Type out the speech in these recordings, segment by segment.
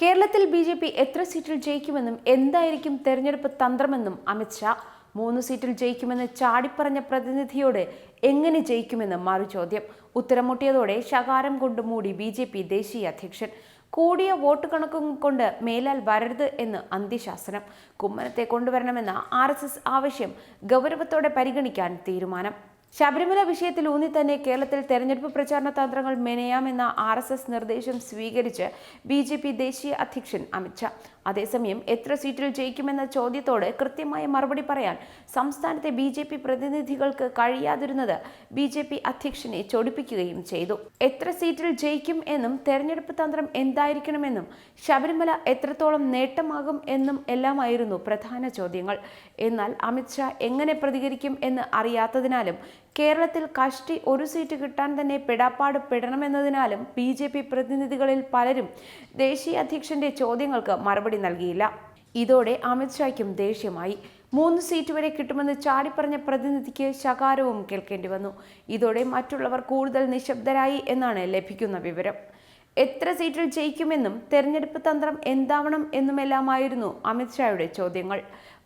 കേരളത്തിൽ B J P എത്ര സീറ്റിൽ ജയിക്കുമെന്നും എന്തായിരിക്കും തെരഞ്ഞെടുപ്പ് തന്ത്രമെന്നും അമിത്ഷാ മൂന്ന് സീറ്റിൽ ജയിക്കുമെന്ന് ചാടിപ്പറഞ്ഞ പ്രതിനിധിയോട് എങ്ങനെ ജയിക്കുമെന്ന് മറു ചോദ്യം. ഉത്തരം മുട്ടിയതോടെ ശകാരം കൊണ്ട് മൂടി ബി ജെ പി ദേശീയ അധ്യക്ഷൻ. കൂടിയ വോട്ട് കണക്കും കൊണ്ട് മേലാൽ വരരുത് എന്ന് അന്ത്യശാസനം. കുമ്മനത്തെ കൊണ്ടുവരണമെന്ന ആർ ആവശ്യം ഗൗരവത്തോടെ പരിഗണിക്കാൻ തീരുമാനം. ശബരിമല വിഷയത്തിൽ ഊന്നി തന്നെ കേരളത്തിൽ തെരഞ്ഞെടുപ്പ് പ്രചാരണ തന്ത്രങ്ങൾ മെനയാമെന്ന ആർ എസ് എസ് നിർദ്ദേശം സ്വീകരിച്ച് ബി ജെ പി ദേശീയ അധ്യക്ഷൻ അമിത്ഷാ അതേസമയം എത്ര സീറ്റിൽ ജയിക്കുമെന്ന ചോദ്യത്തോട് കൃത്യമായ മറുപടി പറയാൻ സംസ്ഥാനത്തെ ബി ജെ പി പ്രതിനിധികൾക്ക് കഴിയാതിരുന്നത് ബി ജെ പി അധ്യക്ഷനെ ചൊടിപ്പിക്കുകയും ചെയ്തു. എത്ര സീറ്റിൽ ജയിക്കും എന്നും തെരഞ്ഞെടുപ്പ് തന്ത്രം എന്തായിരിക്കണമെന്നും ശബരിമല എത്രത്തോളം നേട്ടമാകും എന്നും എല്ലാമായിരുന്നു പ്രധാന ചോദ്യങ്ങൾ. എന്നാൽ അമിത്ഷാ എങ്ങനെ പ്രതികരിക്കും എന്ന് അറിയാത്തതിനാലും കേരളത്തിൽ കഷ്ടി ഒരു സീറ്റ് കിട്ടാൻ തന്നെ പെടാപ്പാട് പെടണമെന്നതിനാലും ബി ജെ പി പ്രതിനിധികളിൽ പലരും ദേശീയ അധ്യക്ഷന്റെ ചോദ്യങ്ങൾക്ക് മറുപടി നൽകിയില്ല. ഇതോടെ അമിത്ഷായ്ക്കും ദേഷ്യമായി. മൂന്ന് സീറ്റ് വരെ കിട്ടുമെന്ന് ചാടിപ്പറഞ്ഞ പ്രതിനിധിക്ക് ശകാരവും കേൾക്കേണ്ടി വന്നു. ഇതോടെ മറ്റുള്ളവർ കൂടുതൽ നിശബ്ദരായി എന്നാണ് ലഭിക്കുന്ന വിവരം. എത്ര സീറ്റിൽ ജയിക്കുമെന്നും തെരഞ്ഞെടുപ്പ് തന്ത്രം എന്താവണം എന്നുമെല്ലാമായിരുന്നു അമിത്ഷായുടെ ചോദ്യങ്ങൾ.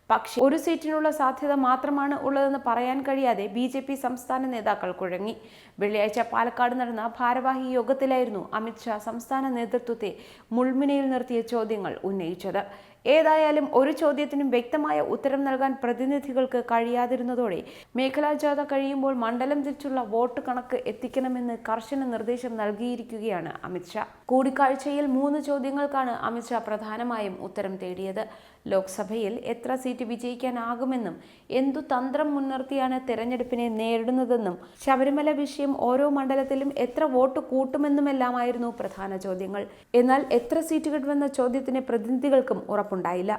പക്ഷേ ഒരു സീറ്റിനുള്ള സാധ്യത മാത്രമാണ് ഉള്ളതെന്ന് പറയാൻ കഴിയാതെ ബി ജെ പി സംസ്ഥാന നേതാക്കൾ കുഴങ്ങി. വെള്ളിയാഴ്ച പാലക്കാട് നടന്ന ഭാരവാഹി യോഗത്തിലായിരുന്നു അമിത്ഷാ സംസ്ഥാന നേതൃത്വത്തെ മുൾമിനയിൽ നിർത്തിയ ചോദ്യങ്ങൾ ഉന്നയിച്ചത്. ഏതായാലും ഒരു ചോദ്യത്തിനും വ്യക്തമായ ഉത്തരം നൽകാൻ പ്രതിനിധികൾക്ക് കഴിയാതിരുന്നതോടെ മേഖലാ ജാഥ കഴിയുമ്പോൾ മണ്ഡലം തിരിച്ചുള്ള വോട്ട് കണക്ക് എത്തിക്കണമെന്ന് കർശന നിർദ്ദേശം നൽകിയിരിക്കുകയാണ് അമിത്ഷാ കൂടിക്കാഴ്ചയിൽ മൂന്ന് ചോദ്യങ്ങൾക്കാണ് അമിത്ഷാ പ്രധാനമായും ഉത്തരം തേടിയത്. ലോക്സഭയിൽ എത്ര സീറ്റ് വിജയിക്കാനാകുമെന്നും എന്തു തന്ത്രം മുൻനിർത്തിയാണ് തെരഞ്ഞെടുപ്പിനെ നേരിടുന്നതെന്നും ശബരിമല വിഷയം ഓരോ മണ്ഡലത്തിലും എത്ര വോട്ട് കൂട്ടുമെന്നുമെല്ലാമായിരുന്നു പ്രധാന ചോദ്യങ്ങൾ. എന്നാൽ എത്ര സീറ്റ് കിട്ടുമെന്ന ചോദ്യത്തിന് പ്രതിനിധികൾക്കും ഉറപ്പുണ്ടായില്ല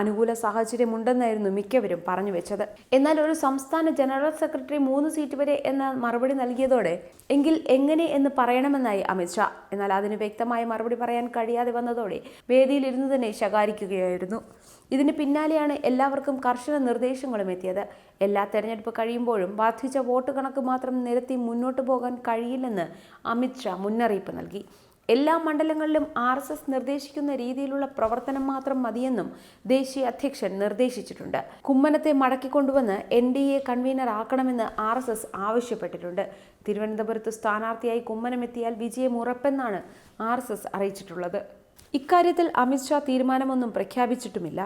അനുകൂല സാഹചര്യമുണ്ടെന്നായിരുന്നു മിക്കവരും പറഞ്ഞു വെച്ചത്. എന്നാൽ ഒരു സംസ്ഥാന ജനറൽ സെക്രട്ടറി മൂന്ന് സീറ്റ് വരെ എന്ന മറുപടി നൽകിയതോടെ എങ്കിൽ എങ്ങനെ എന്ന് പറയണമെന്നായി അമിത്ഷാ എന്നാൽ അതിന് വ്യക്തമായ മറുപടി പറയാൻ കഴിയാതെ വന്നതോടെ വേദിയിലിരുന്ന് തന്നെ ശകാരിക്കുകയായിരുന്നു. ഇതിന് പിന്നാലെയാണ് എല്ലാവർക്കും കർശന നിർദ്ദേശങ്ങളും എത്തിയത്. എല്ലാ തെരഞ്ഞെടുപ്പ് കഴിയുമ്പോഴും വർദ്ധിച്ച വോട്ട് കണക്ക് മാത്രം നിരത്തി മുന്നോട്ട് പോകാൻ കഴിയില്ലെന്ന് അമിത്ഷാ മുന്നറിയിപ്പ് നൽകി. എല്ലാ മണ്ഡലങ്ങളിലും ആർ എസ് എസ് നിർദ്ദേശിക്കുന്ന രീതിയിലുള്ള പ്രവർത്തനം മാത്രം മതിയെന്നും ദേശീയ അധ്യക്ഷൻ നിർദ്ദേശിച്ചിട്ടുണ്ട്. കുമ്മനത്തെ മടക്കിക്കൊണ്ടുവന്ന് എൻ ഡി എ കൺവീനർ ആക്കണമെന്ന് ആർ എസ് എസ് ആവശ്യപ്പെട്ടിട്ടുണ്ട്. തിരുവനന്തപുരത്ത് സ്ഥാനാർത്ഥിയായി കുമ്മനമെത്തിയാൽ വിജയം ഉറപ്പെന്നാണ് ആർ എസ് എസ് അറിയിച്ചിട്ടുള്ളത്. ഇക്കാര്യത്തിൽ അമിത്ഷാ തീരുമാനമൊന്നും പ്രഖ്യാപിച്ചിട്ടുമില്ല.